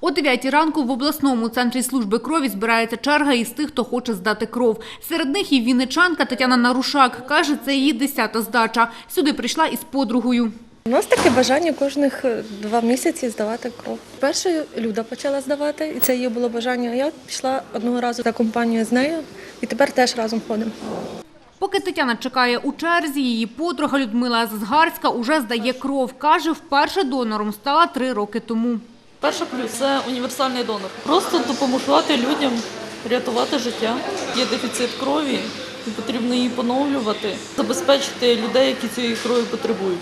О 9 ранку в обласному центрі служби крові збирається черга із тих, хто хоче здати кров. Серед них і вінничанка Тетяна Нарушак. Каже, це її десята здача. Сюди прийшла із подругою. У нас таке бажання кожних е, два місяці здавати кров. Перше Люда почала здавати, і це її було бажання. Я пішла одного разу за компанію з нею, і тепер теж разом ходимо. Поки Тетяна чекає у черзі, її подруга Людмила Зазгарська уже здає кров. Каже, вперше донором стала три роки тому. Перше плюс це універсальний донор. Просто допомагати людям рятувати життя. Є дефіцит крові, і потрібно її поновлювати, забезпечити людей, які цієї крові потребують.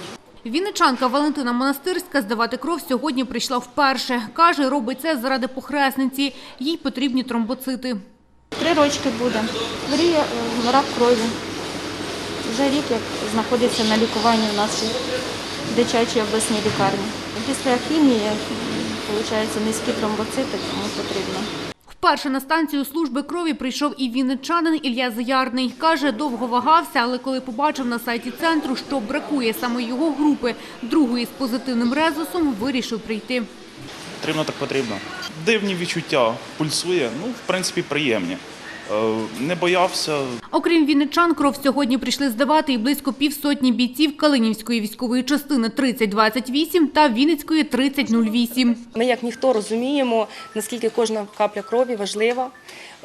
Вінничанка Валентина Монастирська здавати кров сьогодні прийшла вперше. Каже, робить це заради похресниці. Їй потрібні тромбоцити. Три рочки буде. Хворіє е, рак крові. Вже рік як знаходиться на лікуванні у нас в дитячій обласній лікарні. Після хімії, виходить, низькі тромбоцити, тому потрібно. Вперше на станцію служби крові прийшов і вінничанин Ілля Заярний. Каже, довго вагався, але коли побачив на сайті центру, що бракує саме його групи, другої з позитивним резусом, вирішив прийти. Потрібно так потрібно. Дивні відчуття, пульсує, ну, в принципі, приємні. Е, Не боявся, Окрім вінничан, кров сьогодні прийшли здавати і близько півсотні бійців Калинівської військової частини 3028 та Вінницької 3008. Ми, як ніхто, розуміємо, наскільки кожна капля крові важлива,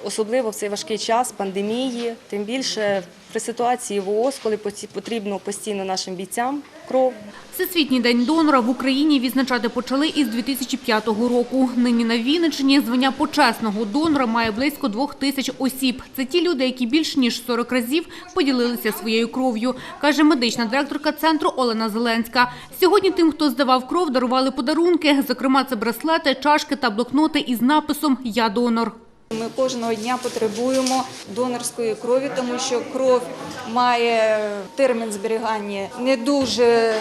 особливо в цей важкий час пандемії, тим більше при ситуації ВООЗ, коли потрібно постійно нашим бійцям кров. Всесвітній день донора в Україні відзначати почали із 2005 року. Нині на Вінниччині звання почесного донора має близько двох тисяч осіб. Це ті люди, які більш ніж 40 разів поділилися своєю кров'ю, каже медична директорка центру Олена Зеленська. Сьогодні тим, хто здавав кров, дарували подарунки. Зокрема, це браслети, чашки та блокноти із написом Я донор. Ми кожного дня потребуємо донорської крові, тому що кров має термін зберігання не дуже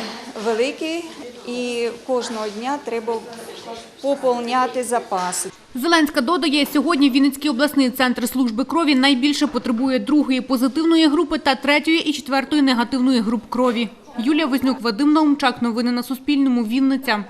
великий, і кожного дня треба поповняти запаси. Зеленська додає, сьогодні Вінницький обласний центр служби крові найбільше потребує другої позитивної групи та третьої і четвертої негативної груп крові. Юлія Вознюк, Вадим Наумчак. Новини на Суспільному. Вінниця.